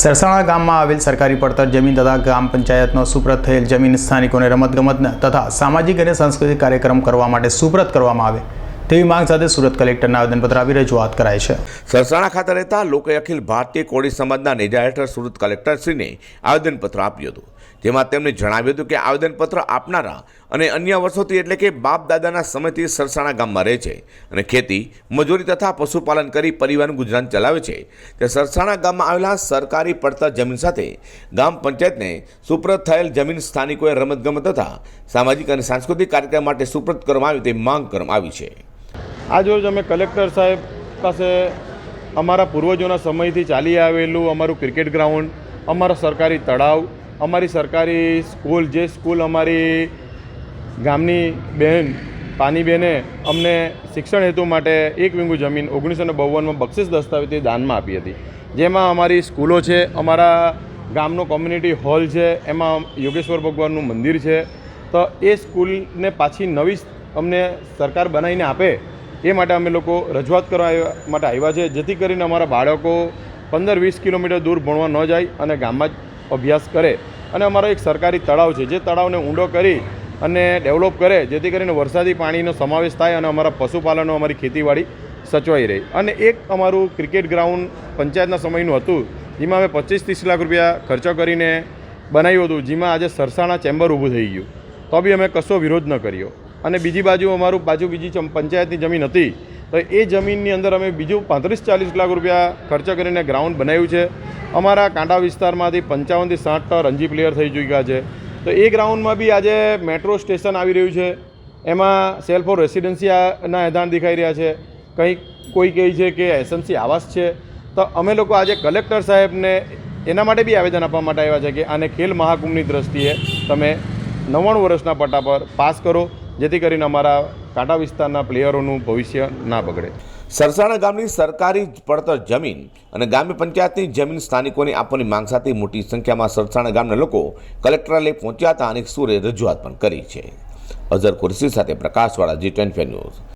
સરસાણા ગામમાં આવેલ સરકારી પડતર જમીન તથા ગ્રામ પંચાયતનો સુપ્રત થયેલ જમીન સ્થાનિકોને રમતગમતના તથા સામાજિક અને સાંસ્કૃતિક કાર્યક્રમ કરવા માટે સુપ્રત કરવામાં આવે. તેવી માંગ સાથે સુરત કલેક્ટરના આવેદનપત્ર આવી રજૂઆત કરાઈ છે. સરસાણા ખાતે રહેતા લોકોએ અખિલ ભારતીય કોળી સમાજના નેજા હેઠળ સુરત કલેક્ટરશ્રીને આવેદનપત્ર આપ્યું હતું. જેમાં તેમણે જણાવ્યું હતું કે આવેદનપત્ર આપનારા અને અન્ય વર્ષોથી એટલે કે બાપ દાદાના સમયથી સરસાણા ગામમાં રહે છે અને ખેતી, મજૂરી તથા પશુપાલન કરી પરિવારનું ગુજરાન ચલાવે છે. તે સરસાણા ગામમાં આવેલા સરકારી પડતર જમીન સાથે ગામ પંચાયતને સુપ્રત થયેલ જમીન સ્થાનિકોએ રમતગમત તથા સામાજિક અને સાંસ્કૃતિક કાર્યક્રમ માટે સુપ્રત કરવામાં આવી તે માંગ કરવામાં આવી છે. આજરોજ અમે કલેક્ટર સાહેબ પાસે અમારા પૂર્વજોના સમયથી ચાલી આવેલું અમારું ક્રિકેટ ગ્રાઉન્ડ, અમારા સરકારી તળાવ, અમારી સરકારી સ્કૂલ, જે સ્કૂલ અમારી ગામની બહેન પાનીબેને અમને શિક્ષણ હેતુ માટે એક વિંગુ જમીન ઓગણીસો ને બાવનમાં બક્ષિસ દસ્તાવેજથી દાનમાં આપી હતી. જેમાં અમારી સ્કૂલો છે, અમારા ગામનો કોમ્યુનિટી હોલ છે, એમાં યોગેશ્વર ભગવાનનું મંદિર છે. તો એ સ્કૂલને પાછી નવી અમને સરકાર બનાવીને આપે એ માટે અમે લોકો રજૂઆત કરવા માટે આવ્યા છે, જેથી કરીને અમારા બાળકો પંદર વીસ કિલોમીટર દૂર ભણવા ન જાય અને ગામમાં જ અભ્યાસ કરે. અને અમારો એક સરકારી તળાવ છે, જે તળાવને ઊંડો કરી અને ડેવલપ કરે, જેથી કરીને વરસાદી પાણીનો સમાવેશ થાય અને અમારા પશુપાલનો અમારી ખેતીવાડી સચવાઈ રહી. અને એક અમારું ક્રિકેટ ગ્રાઉન્ડ પંચાયતના સમયનું હતું, જેમાં અમે પચીસ ત્રીસ લાખ રૂપિયા ખર્ચો કરીને બનાવ્યું હતું, જેમાં આજે સરસાણા ચેમ્બર ઊભું થઈ ગયું. તો બી અમે કશો વિરોધ ન કર્યો. અને બીજી બાજુ અમારું બાજુ બીજી પંચાયતની જમીન હતી, તો એ જમીનની અંદર અમે બીજું પાંત્રીસ ચાલીસ લાખ રૂપિયા ખર્ચ કરીને ગ્રાઉન્ડ બનાવ્યું છે. અમારા કાંટા વિસ્તારમાંથી પંચાવનથી સાઠ રણજી પ્લેયર થઈ ચૂક્યા છે. તો એ ગ્રાઉન્ડમાં બી આજે મેટ્રો સ્ટેશન આવી રહ્યું છે. એમાં સેલ્ફ ફોર રેસિડેન્સીના એધાન દેખાઈ રહ્યા છે. કંઈક કોઈ કહે છે કે એસએમસી આવાસ છે. તો અમે લોકો આજે કલેક્ટર સાહેબને એના માટે બી આવેદન આપવા માટે આવ્યા છે કે આને ખેલ મહાકુંભની દ્રષ્ટિએ તમે નવ્વાણું વર્ષના પટ્ટા પર પાસ કરો. જેથી કરીને અમારા કાંટા વિસ્તારના પ્લેયરોનું ભવિષ્ય ના બગડે. સરસાણા ગામની સરકારી પડતર જમીન અને ગ્રામ્ય પંચાયતની જમીન સ્થાનિકોને આપવાની માંગ સાથે મોટી સંખ્યામાં સરસાણા ગામના લોકો કલેક્ટરાલય પહોંચ્યા હતા અને સુરે રજૂઆત પણ કરી છે. અઝર કુરશી સાથે પ્રકાશવાળા જી ટ્વેન્ટી ન્યૂઝ.